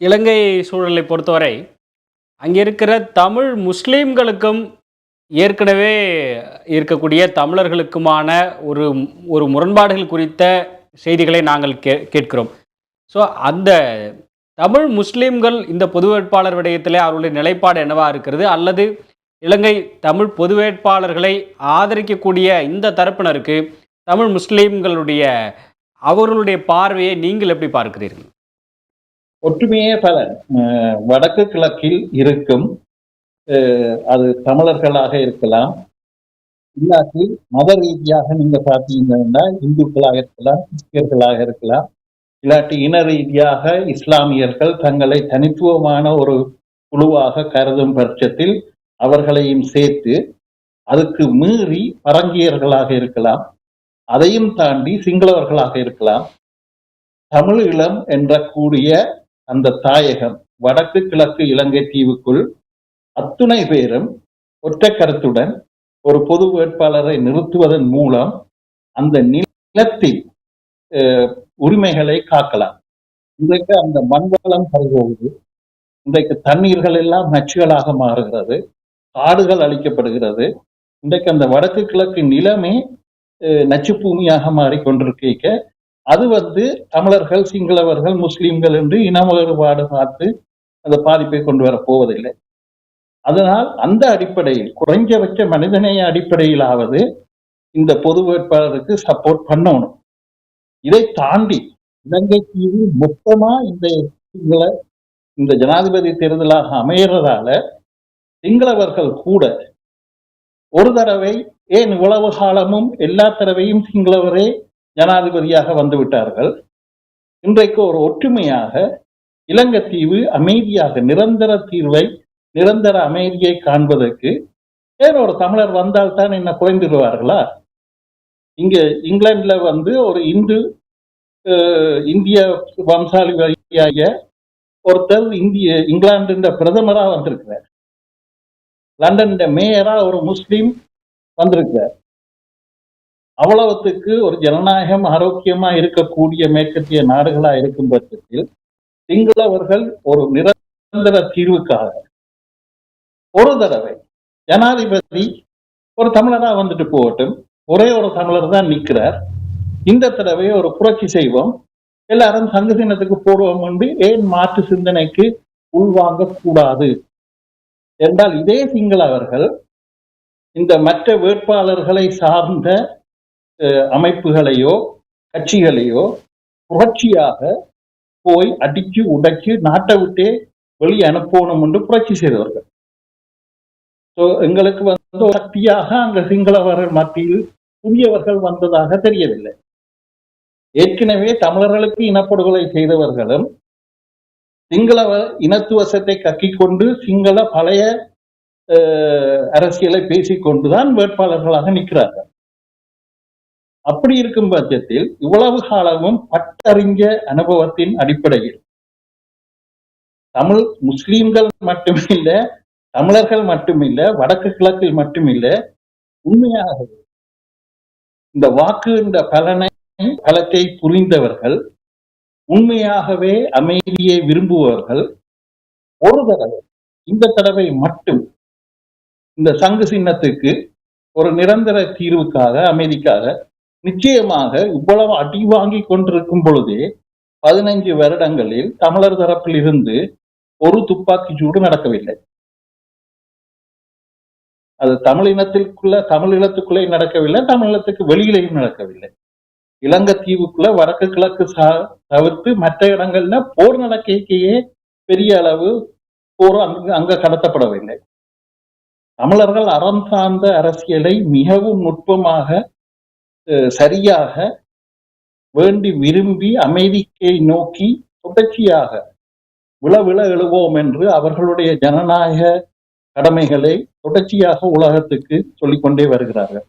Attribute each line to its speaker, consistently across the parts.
Speaker 1: இலங்கை சூழலை பொறுத்தவரை அங்கே இருக்கிற தமிழ் முஸ்லீம்களுக்கும் ஏற்கனவே இருக்கக்கூடிய தமிழர்களுக்குமான ஒரு ஒரு முரண்பாடுகள் குறித்த செய்திகளை நாங்கள் கே கேட்கிறோம். ஸோ அந்த தமிழ் முஸ்லீம்கள் இந்த பொது வேட்பாளர் விடயத்திலே அவருடைய நிலைப்பாடு என்னவாக இருக்கிறது? அல்லது இலங்கை தமிழ் பொது வேட்பாளர்களை ஆதரிக்கக்கூடிய இந்த தரப்பினருக்கு தமிழ் முஸ்லீம்களுடைய அவர்களுடைய பார்வையை நீங்கள் எப்படி பார்க்கிறீர்கள்?
Speaker 2: ஒற்றுமையே பல வடக்கு கிழக்கில் இருக்கும் அது தமிழர்களாக இருக்கலாம். இல்லாட்டி மத ரீதியாக நீங்க பார்த்தீங்கன்னா இந்துக்களாக இருக்கலாம் கிறிஸ்தியர்களாக இருக்கலாம். இல்லாட்டி இன ரீதியாக இஸ்லாமியர்கள் தங்களை தனித்துவமான ஒரு குழுவாக கருதும் பட்சத்தில் அவர்களையும் சேர்த்து அதுக்கு மீறி பரங்கியர்களாக இருக்கலாம். அதையும் தாண்டி சிங்களவர்களாக இருக்கலாம். தமிழ் இளம் என்ற கூடிய அந்த தாயகம் வடக்கு கிழக்கு இலங்கை தீவுக்குள் அத்துணை பேரும் ஒற்றை கருத்துடன் ஒரு பொது வேட்பாளரை நிறுத்துவதன் மூலம் அந்த நிலத்தின் உரிமைகளை காக்கலாம். இன்றைக்கு அந்த மண்வளம் பறிபோகுது இன்றைக்கு தண்ணீர்கள் எல்லாம் நச்சுகளாக மாறுகிறது. காடுகள் அழிக்கப்படுகிறது. இன்றைக்கு அந்த வடக்கு கிழக்கு நிலமே நச்சு பூமியாக மாறிக்கொண்டிருக்க அது வந்து தமிழர்கள் சிங்களவர்கள் முஸ்லீம்கள் என்று இன வேறுபாடு பார்த்து அந்த பாதிப்பை கொண்டு வர போவதில்லை. அதனால் அந்த அடிப்படையில் குறைஞ்சபட்ச மனிதநேய அடிப்படையிலாவது இந்த பொது வேட்பாளருக்கு சப்போர்ட் பண்ணணும். இதை தாண்டி இலங்கை தீவு மொத்தமா இந்த சிங்கள இந்த ஜனாதிபதி தேர்தலாக அமையறதால சிங்களவர்கள் கூட ஒரு தடவை ஏன் இவ்வளவு காலமும் எல்லா தடவையும் சிங்களவரே ஜனாதிபதியாக வந்து விட்டார்கள். இன்றைக்கு ஒரு ஒற்றுமையாக இலங்கை தீவு அமைதியாக நிரந்தர தீர்வை நிரந்தர அமைதியை காண்பதற்கு வேற ஒரு தமிழர் வந்தால் தான் என்ன குறைந்துடுவார்களா இங்க இங்கிலாந்துல வந்து ஒரு இந்து இந்திய வம்சாலி வழியாக ஒருத்தர் இந்திய இங்கிலாந்துன்ற பிரதமராக வந்திருக்கிறார். லண்டன்ட மேயரா ஒரு முஸ்லீம் வந்திருக்கிறார். அவ்வளவுத்துக்கு ஒரு ஜனநாயகம் ஆரோக்கியமா இருக்கக்கூடிய மேற்கத்திய நாடுகளா இருக்கும் பட்சத்தில் சிங்களவர்கள் ஒரு நிரந்தர தீர்வுக்காக ஒரு தடவை ஜனாதிபதி ஒரு தமிழரா வந்துட்டு போகட்டும். ஒரே ஒரு தமிழர் தான் நிற்கிறார் இந்த தடவை ஒரு புரட்சி செய்வோம். எல்லாரும் சங்கசீனத்துக்கு போடுவோம் என்று ஏன் மாற்று சிந்தனைக்கு உள்வாங்க கூடாது என்றால் இதே சிங்களவர்கள் இந்த மற்ற வேட்பாளர்களை சார்ந்த அமைப்புகளையோ கட்சிகளையோ புரட்சியாக போய் அடிச்சு உடைச்சு நாட்டை விட்டே வெளியே அனுப்பணும் என்று புரட்சி செய்தவர்கள். ஸோ எங்களுக்கு வந்து சக்தியாக அங்க சிங்களவர்கள் மத்தியில் புதியவர்கள் வந்ததாக தெரியவில்லை. ஏற்கனவே தமிழர்களுக்கு இனப்படுகொலை செய்தவர்களும் சிங்களவ இனத்துவசத்தை கக்கிக் கொண்டு சிங்கள பழைய அஹ், அரசியலை பேசிக்கொண்டுதான் வேட்பாளர்களாக நிற்கிறார்கள். அப்படி இருக்கும் பட்சத்தில் இவ்வளவு காலமும் பட்டறிஞ்ச அனுபவத்தின் அடிப்படையில். தமிழ் முஸ்லிம்கள் மட்டுமில்ல தமிழர்கள் மட்டுமில்ல வடக்கு கிழக்கில் மட்டுமில்ல உண்மையாக இந்த வாக்கு என்ற பலனை பலத்தை புரிந்தவர்கள் உண்மையாகவே அமைதியை விரும்புபவர்கள் ஒரு தடவை இந்த தடவை மட்டும் இந்த சங்கு சின்னத்துக்கு ஒரு நிரந்தர தீர்வுக்காக அமைதிக்காக நிச்சயமாக இவ்வளவு அடி வாங்கி கொண்டிருக்கும் பொழுதே பதினைஞ்சு வருடங்களில் தமிழர் தரப்பில் இருந்து ஒரு துப்பாக்கி சூடு நடக்கவில்லை. அது தமிழ் இனத்திற்குள்ள தமிழ் இனத்துக்குள்ளே நடக்கவில்லை தமிழகத்துக்கு வெளியிலேயும் நடக்கவில்லை. இலங்கை தீவுக்குள்ள வடக்கு கிழக்கு சா- தவிர்த்து மற்ற இடங்கள்ல போர் நடக்கையே பெரிய அளவு போர் அங்கு அங்க கடத்தப்படவில்லை. தமிழர்கள் அறம் சார்ந்த அரசியலை மிகவும் நுட்பமாக சரியாக வேண்டி விரும்பி அமெரிக்கை நோக்கி தொடர்ச்சியாக விழ விழ எழுவோம் என்று அவர்களுடைய ஜனநாயக கடமைகளை தொடர்ச்சியாக உலகத்துக்கு சொல்லிக்கொண்டே வருகிறார்கள்.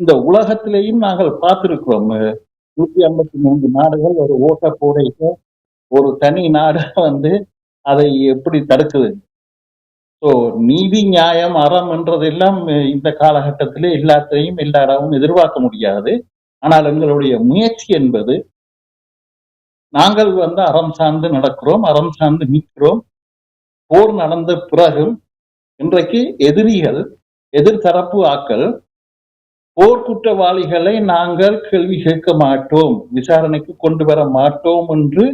Speaker 2: இந்த உலகத்திலேயும் நாங்கள் பார்த்திருக்கிறோம். நூற்றி ஐம்பத்தி மூன்று நாடுகள் ஒரு ஓட்ட போடைக்கு ஒரு தனி நாடு வந்து அதை எப்படி தடுக்குது? ஸோ நீதி நியாயம் அறம் என்றதெல்லாம் இந்த காலகட்டத்திலே எல்லாத்தையும் எல்லா இடமும் எதிர்பார்க்க முடியாது. ஆனால் எங்களுடைய முயற்சி என்பது நாங்கள் வந்து அறம் சார்ந்து நடக்கிறோம் அறம் சார்ந்து நிற்கிறோம். போர் நடந்த பிறகும் இன்றைக்கு எதிரிகள் எதிர்தரப்பு ஆக்கள் போர்க்குற்றவாளிகளை நாங்கள் கேள்வி கேட்க மாட்டோம் விசாரணைக்கு கொண்டு வர மாட்டோம் என்று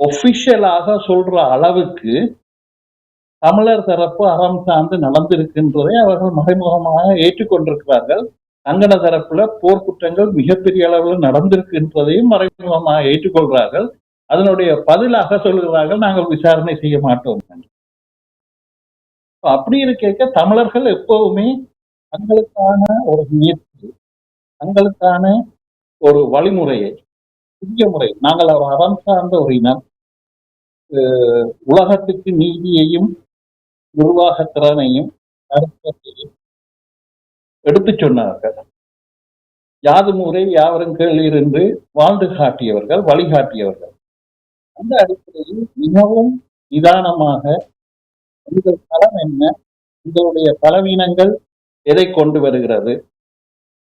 Speaker 2: ஒஃபிஷியலாக சொல்ற அளவுக்கு தமிழர் தரப்பு அறம் சார்ந்து நடந்திருக்கின்றதை அவர்கள் மறைமுகமாக ஏற்றுக்கொண்டிருக்கிறார்கள் அங்கன தரப்புல போர்க்குற்றங்கள் மிகப்பெரிய அளவில் நடந்திருக்கின்றதையும் மறைமுகமாக ஏற்றுக்கொள்கிறார்கள் அதனுடைய பதிலாக சொல்கிறார்கள் நாங்கள் விசாரணை செய்ய மாட்டோம் என்று. அப்படி இருக்க தமிழர்கள் எப்பவுமே தங்களுக்கான ஒரு முயற்சி தங்களுக்கான ஒரு வழிமுறையை புதிய முறை நாங்கள் ஒரு அறம் சார்ந்த ஒரு இனம் அஹ் உலகத்துக்கு நீதியையும் நிர்வாக திறனையும் அர்த்தத்தையும் எடுத்துச் சொன்னார்கள். யாது முறை யாவரும் கேளீர் என்று வாழ்ந்து காட்டியவர்கள் வழிகாட்டியவர்கள் அந்த அடிப்படையில் மிகவும் நிதானமாக இந்த களம் என்ன இதனுடைய பலவீனங்கள் எதை கொண்டு வருகிறது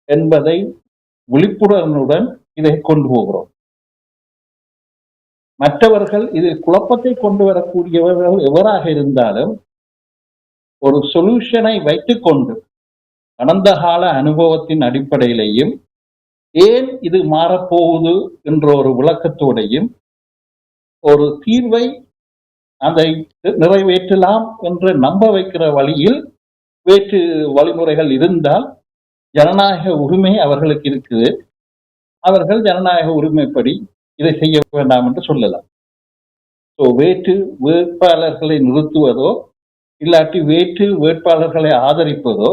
Speaker 2: என்பதை விழிப்புணர்வுடன் இதை கொண்டு போகிறோம். மற்றவர்கள் இதில் குழப்பத்தை கொண்டு வரக்கூடியவர்கள் எவராக இருந்தாலும் ஒரு சொல்யூஷனை வைத்துக்கொண்டு கடந்த கால அனுபவத்தின் அடிப்படையிலேயும் ஏன் இது மாறப்போகுது என்ற ஒரு விளக்கத்தோடையும் ஒரு தீர்வை அதை நிறைவேற்றலாம் என்று நம்ப வைக்கிற வழியில் வேற்று வழிமுறைகள் இருந்தால் ஜனநாயக உரிமை அவர்களுக்கு இருக்குது. அவர்கள் ஜனநாயக உரிமைப்படி இதை செய்ய வேண்டாம் என்று சொல்லலாம். ஸோ வேற்று வேட்பாளர்களை நிறுத்துவதோ இல்லாட்டி வேற்று வேட்பாளர்களை ஆதரிப்பதோ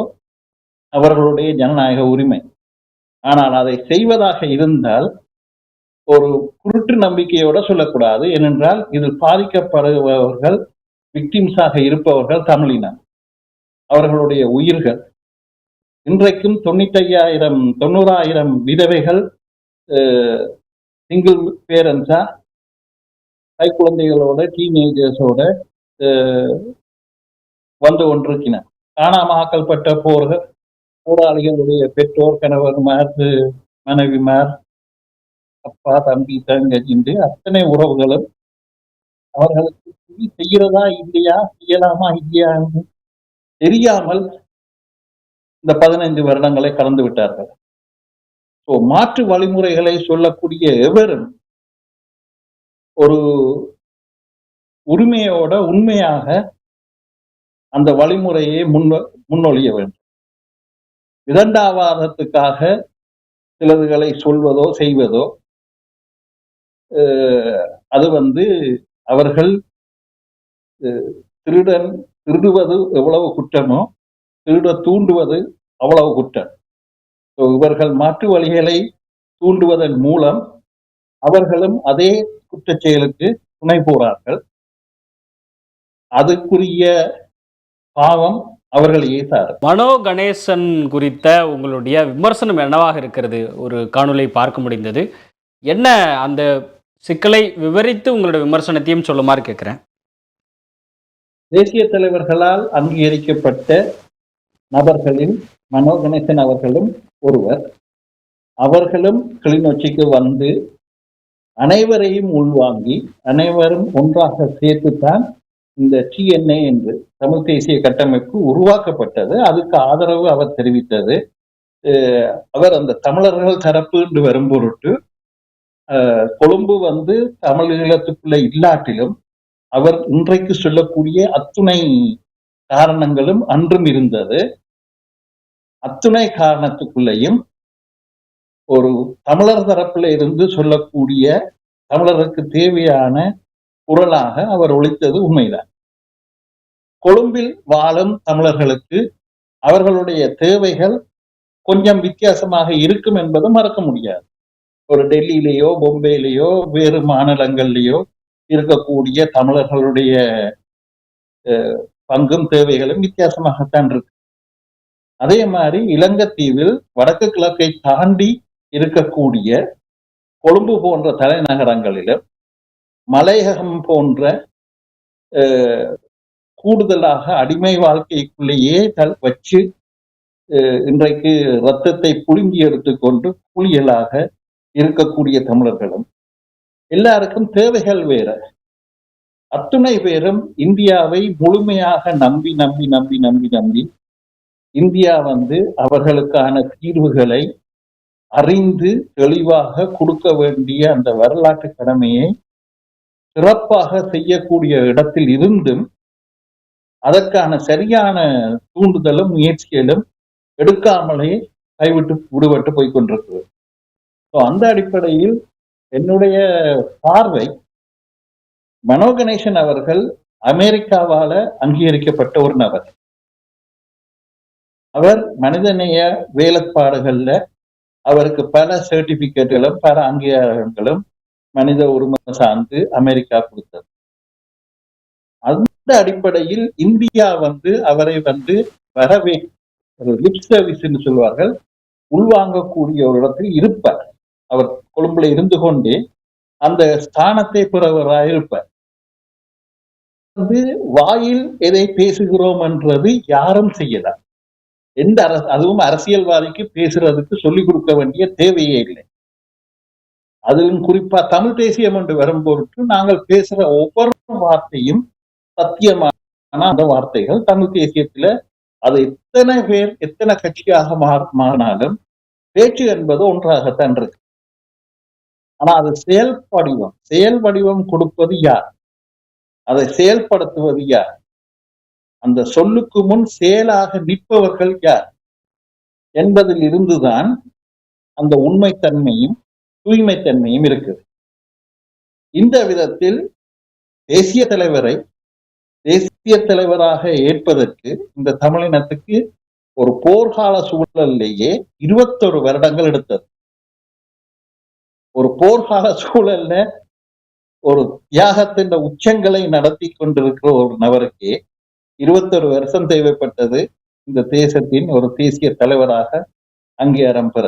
Speaker 2: அவர்களுடைய ஜனநாயக உரிமை. ஆனால் அதை செய்வதாக இருந்தால் ஒரு குருட்டு நம்பிக்கையோட சொல்லக்கூடாது. ஏனென்றால் இதில் பாதிக்கப்படுபவர்கள் விக்டிம்ஸாக இருப்பவர்கள் தமிழினம். அவர்களுடைய உயிர்கள். இன்றைக்கும் தொண்ணூத்தையாயிரம் தொண்ணூறாயிரம் விதவைகள் சிங்கிள் பேரண்ட்ஸா கை குழந்தைகளோட டீனேஜர்ஸோட வந்து கொண்டிருக்கின. காணாமாக்கல்பட்ட போர்கள் போராளிகளுடைய பெற்றோர் கணவர்மார் மனைவிமார் அப்பா தம்பி தங்கச்சிண்டு அத்தனை உறவுகளும் அவர்களுக்கு துணி செய்கிறதா இல்லையா செய்யலாமா இல்லையா தெரியாமல் இந்த பதினைந்து வருடங்களை கடந்து விட்டார்கள். ஸோ மாற்று வழிமுறைகளை சொல்லக்கூடிய எவரும் ஒரு உரிமையோட உண்மையாக அந்த வழிமுறையை முன்ன முன்னொழிய வேண்டும். விதண்டாவாதத்துக்காக சிலதுகளை சொல்வதோ செய்வதோ அது வந்து அவர்கள் திருடன் திருடுவது எவ்வளவு குற்றமோ திருட தூண்டுவது அவ்வளவு குற்றம். இவர்கள் மாற்று வழிகளை தூண்டுவதன் மூலம் அவர்களும் அதே குற்றச் செயலுக்கு துணை போறார்கள். அதுக்குரிய பாவம் அவர்கள் ஏசார்.
Speaker 1: மனோ கணேசன் குறித்த உங்களுடைய விமர்சனம் என்னவாக இருக்கிறது? ஒரு காணொளி பார்க்க முடிந்தது. என்ன அந்த சிக்கலை விவரித்து உங்களோட விமர்சனத்தையும் சொல்லுமாறு கேட்குறேன்.
Speaker 2: தேசிய தலைவர்களால் அங்கீகரிக்கப்பட்ட நபர்களில் மனோ கணேசன் அவர்களும் ஒருவர். அவர்களும் கிளிநொச்சிக்கு வந்து அனைவரையும் உள்வாங்கி அனைவரும் ஒன்றாக சேர்த்துத்தான் இந்த டிஎன்ஏ என்று தமிழ் தேசிய கட்டமைப்பு உருவாக்கப்பட்டது. அதுக்கு ஆதரவு அவர் தெரிவித்தது. அவர் அந்த தமிழர்கள் தரப்பு என்று வரும் பொருட்டு கொழும்பு வந்து தமிழீழத்துக்குள்ள இல்லாட்டிலும் அவர் இன்றைக்கு சொல்லக்கூடிய அத்துணை காரணங்களும் அன்றும் இருந்தது. அத்துணை காரணத்துக்குள்ளேயும் ஒரு தமிழர் தரப்புல இருந்து சொல்லக்கூடிய தமிழருக்கு தேவையான குரலாக அவர் ஒழித்தது உண்மைதான். கொழும்பில் வாழும் தமிழர்களுக்கு அவர்களுடைய தேவைகள் கொஞ்சம் வித்தியாசமாக இருக்கும் என்பது மறக்க முடியாது. ஒரு டெல்லியிலேயோ பொம்பேலேயோ வேறு மாநிலங்கள்லேயோ இருக்கக்கூடிய தமிழர்களுடைய பங்கும் தேவைகளும் வித்தியாசமாகத்தான் இருக்கு. அதே மாதிரி இலங்கைத்தீவில் வடக்கு கிழக்கை தாண்டி இருக்கக்கூடிய கொழும்பு போன்ற தலைநகரங்களிலும் மலையகம் போன்ற கூடுதலாக அடிமை வாழ்க்கைக்குள்ளேயே தல் வச்சு இன்றைக்கு ரத்தத்தை புழுங்கி எடுத்துக்கொண்டு கூலியலாக இருக்கக்கூடிய தமிழர்களும் எல்லாருக்கும் தேவைகள் வேற. அத்துணை பேரும் இந்தியாவை முழுமையாக நம்பி நம்பி நம்பி நம்பி நம்பி இந்தியா வந்து அவர்களுக்கான தீர்வுகளை அறிந்து தெளிவாக கொடுக்க வேண்டிய அந்த வரலாற்று கடமையை சிறப்பாக செய்யக்கூடிய இடத்தில் இருந்தும் அதற்கான சரியான தூண்டுதலும் முயற்சிகளும் எடுக்காமலே கைவிட்டு விடுபட்டு போய் கொண்டிருக்கிறது. ஸோ அந்த அடிப்படையில் என்னுடைய பார்வை மனோ கணேசன் அவர்கள் அமெரிக்காவால அங்கீகரிக்கப்பட்ட ஒரு நபர். அவர் மனிதநேய வேலைப்பாடுகள்ல அவருக்கு பல சர்டிபிகேட்டுகளும் பல அங்கீகாரங்களும் மனித உரிமை சார்ந்து அமெரிக்கா கொடுத்தது. அந்த அடிப்படையில் இந்தியா வந்து அவரை வந்து வரவே லிப் சர்வீஸ்ன்னு சொல்வார்கள் உள்வாங்கக்கூடிய ஒரு இடத்தில் இருப்பார். அவர் கொழும்புல இருந்து கொண்டே அந்த ஸ்தானத்தை பெறவராக இருப்பார். வந்து வாயில் எதை பேசுகிறோம் என்றது யாரும் செய்யலாம் எந்த அரசு அதுவும் அரசியல்வாதிக்கு பேசுறதுக்கு சொல்லிக் கொடுக்க வேண்டிய தேவையே இல்லை. அதிலும் குறிப்பா தமிழ் தேசியம் என்று வரும்பொருட்டு நாங்கள் பேசுற ஒவ்வொரு வார்த்தையும் சத்தியமான அந்த வார்த்தைகள். தமிழ் தேசியத்துல அது எத்தனை பேர் எத்தனை கட்சியாக மா- மாறினாலும் பேச்சு என்பது ஒன்றாகத்தான் இருக்கு. ஆனா அது செயல் வடிவம் செயல் வடிவம் கொடுப்பது யார்? அதை செயல்படுத்துவது யார்? அந்த சொல்லுக்கு முன் செயலாக நிற்பவர்கள் யார்? என்பதில் இருந்துதான் அந்த உண்மைத்தன்மையும் தூய்மைத்தன்மையும் இருக்குது. இந்த விதத்தில் தேசிய தலைவரை தேசிய தலைவராக ஏற்பதற்கு இந்த தமிழினத்துக்கு ஒரு போர்க்கால சூழல்லையே இருபத்தொரு வருடங்கள் எடுத்தது. ஒரு போர்க்கால சூழல்ல ஒரு தியாகத்தின் உச்சங்களை நடத்தி கொண்டிருக்கிற ஒரு நபருக்கே இருபத்தொரு வருஷம் தேவைப்பட்டது இந்த தேசத்தின் ஒரு தேசிய தலைவராக அங்கீகாரம் பெற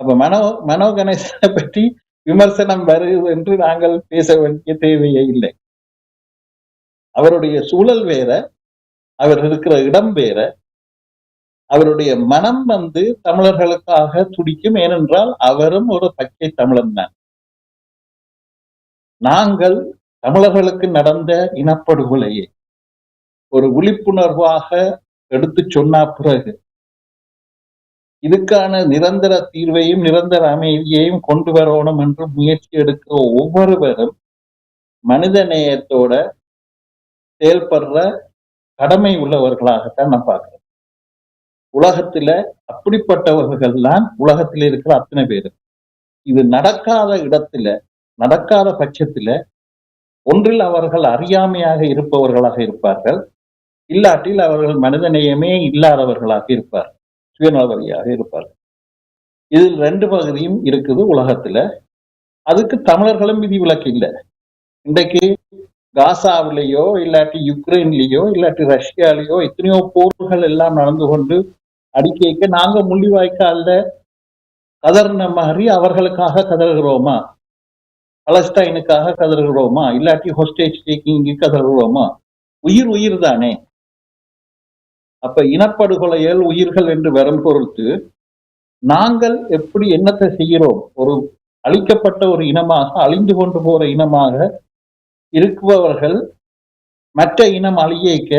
Speaker 2: அப்ப மனோ மனோ கணேசனை பற்றி விமர்சனம் வருது என்று நாங்கள் பேச வேண்டிய தேவையே இல்லை. அவருடைய சூழல் வேற அவர் இருக்கிற இடம் வேற. அவருடைய மனம் வந்து தமிழர்களுக்காக துடிக்கும் ஏனென்றால் அவரும் ஒரு பச்சை தமிழன் தான். நாங்கள் தமிழர்களுக்கு நடந்த இனப்படுகொலையை ஒரு விழிப்புணர்வாக எடுத்து சொன்ன பிறகு இதுக்கான நிரந்தர தீர்வையும் நிரந்தர அமைதியையும் கொண்டு வரணும் என்று முயற்சி எடுக்கிற ஒவ்வொருவரும் மனித நேயத்தோட செயல்படுற கடமை உள்ளவர்களாகத்தான் நான் பார்க்கிறேன். உலகத்துல அப்படிப்பட்டவர்கள் தான் உலகத்தில் இருக்கிற அத்தனை பேரும் இது நடக்காத இடத்துல நடக்காத பட்சத்துல ஒன்றில் அவர்கள் அறியாமையாக இருப்பவர்களாக இருப்பார்கள். இல்லாட்டில் அவர்கள் மனிதநேயமே இல்லாதவர்களாக இருப்பார்கள். சுயநலவரியாக இருப்பார்கள். இதில் ரெண்டு பகுதியும் இருக்குது உலகத்துல. அதுக்கு தமிழர்களும் விதிவிலக்கு இல்லை. இன்றைக்கு காசாவிலேயோ இல்லாட்டி யுக்ரைன்லேயோ இல்லாட்டி ரஷ்யாலேயோ எத்தனையோ போர்கள் எல்லாம் நடந்து கொண்டு அடிக்கைக்கு நாங்க முள்ளிவாய்க்கால கதறின மாதிரி அவர்களுக்காக கதறுகிறோமா? பலஸ்டைனுக்காக கதறுகிறோமா? இல்லாட்டி ஹோஸ்டேஜ் டேக்கிங்கு கதறுகிறோமா? உயிர் உயிர் தானே அப்ப இனப்படுகொலைகள் உயிர்கள் என்று வரும் பொறுத்து நாங்கள் எப்படி என்னத்தை செய்கிறோம்? ஒரு அழிக்கப்பட்ட ஒரு இனமாக அழிந்து கொண்டு போற இனமாக இருக்குபவர்கள் மற்ற இனம் அழியக்க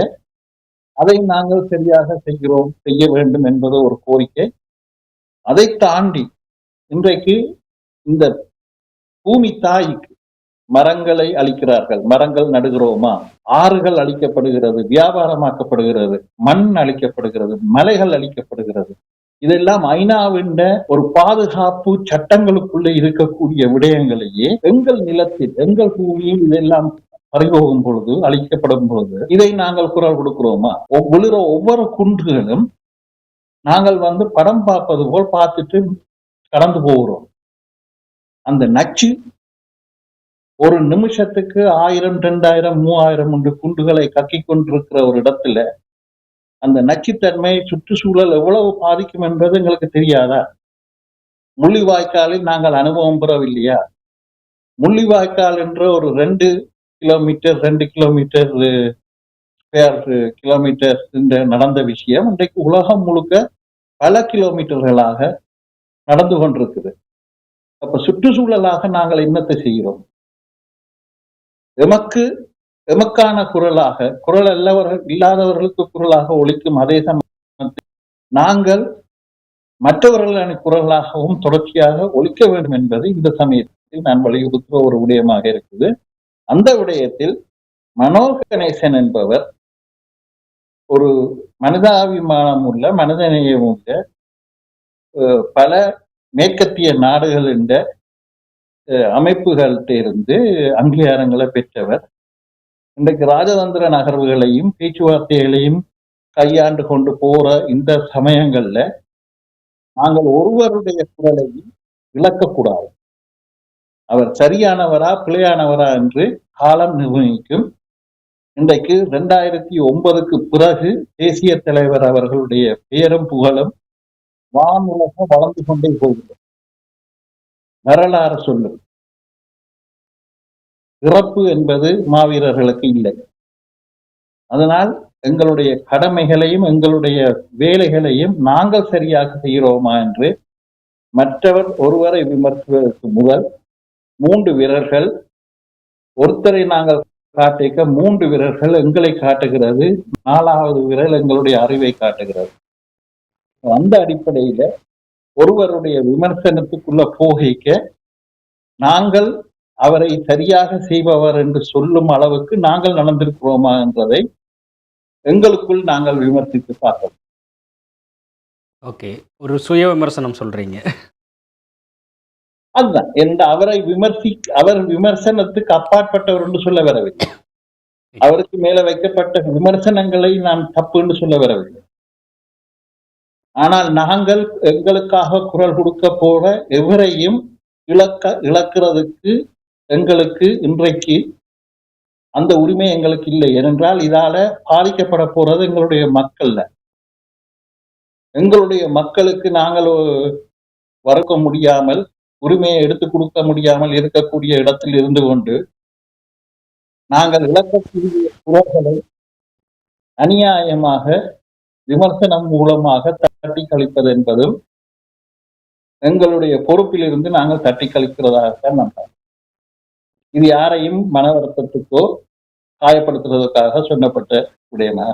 Speaker 2: அதை நாங்கள் சரியாக செய்கிறோம் செய்ய வேண்டும் என்பது ஒரு கோரிக்கை. அதை தாண்டி இன்றைக்கு இந்த பூமி தாய்க்கு மரங்களை அழிக்கிறார்கள். மரங்கள் நடுகிறோமா? ஆறுகள் அழிக்கப்படுகிறது வியாபாரமாக்கப்படுகிறது மண் அழிக்கப்படுகிறது மலைகள் அழிக்கப்படுகிறது. இதெல்லாம் ஐநாவின் ஒரு பாதுகாப்பு சட்டங்களுக்குள்ளே இருக்கக்கூடிய விடயங்களையே எங்கள் நிலத்தில் எங்கள் பூமியில் இதெல்லாம் பறிபோகும் பொழுது அழிக்கப்படும் பொழுது இதை நாங்கள் குரல் கொடுக்கிறோமா? விழுற ஒவ்வொரு குன்றுகளும் நாங்கள் வந்து படம் பார்ப்பது போல் பார்த்துட்டு கடந்து போகிறோம். அந்த நச்சு ஒரு நிமிஷத்துக்கு ஆயிரம் ரெண்டாயிரம் மூவாயிரம் என்று குண்டுகளை கக்கி கொண்டிருக்கிற ஒரு இடத்துல அந்த நச்சுத்தன்மை சுற்றுச்சூழல் எவ்வளவு பாதிக்கும் என்பது எங்களுக்கு தெரியாதா? முள்ளிவாய்க்காலில் நாங்கள் அனுபவம் பெறவில்லையா? முள்ளிவாய்க்கால் என்ற ஒரு ரெண்டு கிலோமீட்டர் ரெண்டு கிலோமீட்டர் ஸ்கொயர் கிலோமீட்டர் என்று நடந்த விஷயம். இன்றைக்கு உலகம் முழுக்க பல கிலோமீட்டர்களாக நடந்து கொண்டிருக்குது. அப்ப சுற்றுச்சூழலாக நாங்கள் என்னத்தை செய்கிறோம்? எமக்கு எமக்கான குரலாக குரல் அல்லவர்கள் இல்லாதவர்களுக்கு குரலாக ஒழிக்கும் அதே சமயத்தில் நாங்கள் மற்றவர்களின் குரலாகவும் தொடர்ச்சியாக ஒழிக்க வேண்டும் என்பது இந்த சமயத்தில் நான் வலியுறுத்துகிற ஒரு விடயமாக இருக்குது. அந்த விடயத்தில் மனோ கணேசன் என்பவர் ஒரு மனிதாபிமானம் உள்ள மனிதநேயம் உள்ள பல மேற்கத்திய நாடுகள் என்ற அஹ், அமைப்புகள்கிட்ட இருந்து அங்கீகாரங்களை பெற்றவர். இன்றைக்கு ராஜதந்திர நகர்வுகளையும் பேச்சுவார்த்தைகளையும் கையாண்டு கொண்டு போற இந்த சமயங்கள்ல நாங்கள் ஒருவருடைய குரலையும் இழக்கக்கூடாது அவர் சரியானவரா பிழையானவரா என்று காலம் நிர்ணயிக்கும். இன்றைக்கு ரெண்டாயிரத்தி ஒன்பதுக்கு பிறகு தேசிய தலைவர் அவர்களுடைய பெயரும் புகழும் வானுலகம் வளர்ந்து கொண்டே போகிறது. வரலாறு சொல்லும். இறப்பு என்பது மாவீரர்களுக்கு இல்லை. அதனால் எங்களுடைய கடமைகளையும் எங்களுடைய வேலைகளையும் நாங்கள் சரியாக செய்கிறோமா என்று மற்றவர் ஒருவரை விமர்சிப்பதற்கு முதல் மூன்று வீரர்கள் ஒருத்தரை நாங்கள் காட்டிக்க மூன்று வீரர்கள் எங்களை காட்டுகிறது நாலாவது வீரர் எங்களுடைய அறிவை காட்டுகிறது. அந்த அடிப்படையில ஒருவருடைய விமர்சனத்துக்குள்ள போகிக்க நாங்கள் அவரை சரியாக செய்பவர் என்று சொல்லும் அளவுக்கு நாங்கள் நடந்திருக்கிறோமா என்பதை எங்களுக்குள் நாங்கள் விமர்சித்து பார்க்கிறோம்
Speaker 1: ஓகே ஒரு சுய விமர்சனம் சொல்றீங்க.
Speaker 2: அதுதான் எந்த அவரை விமர்சி அவர் விமர்சனத்துக்கு அப்பாற்பட்டவர் என்று சொல்ல வரவில்லை. அவருக்கு மேல வைக்கப்பட்ட விமர்சனங்களை நான் தப்பு என்று சொல்ல வரவில்லை. ஆனால் நாங்கள் எங்களுக்காக குரல் கொடுக்க போற எவரையும் இழக்க இழக்கிறதுக்கு எங்களுக்கு இன்றைக்கு அந்த உரிமை எங்களுக்கு இல்லை. ஏனென்றால் இதால பாதிக்கப்பட போறது எங்களுடைய மக்கள்ல. எங்களுடைய மக்களுக்கு நாங்கள் வறுக்க முடியாமல் உரிமையை எடுத்து கொடுக்க முடியாமல் இருக்கக்கூடிய இடத்தில் இருந்து கொண்டு நாங்கள் இழக்கக்கூடிய குரல்களை அநியாயமாக விமர்சனம் மூலமாக தட்டி கழிப்பது என்பதும் எங்களுடைய பொறுப்பிலிருந்து நாங்கள் தட்டி கழிக்கிறதாகத்தான் நான் இது யாரையும் மன வருத்தத்துக்கோ காயப்படுத்துறதுக்காக சொல்லப்பட்ட விடயமாக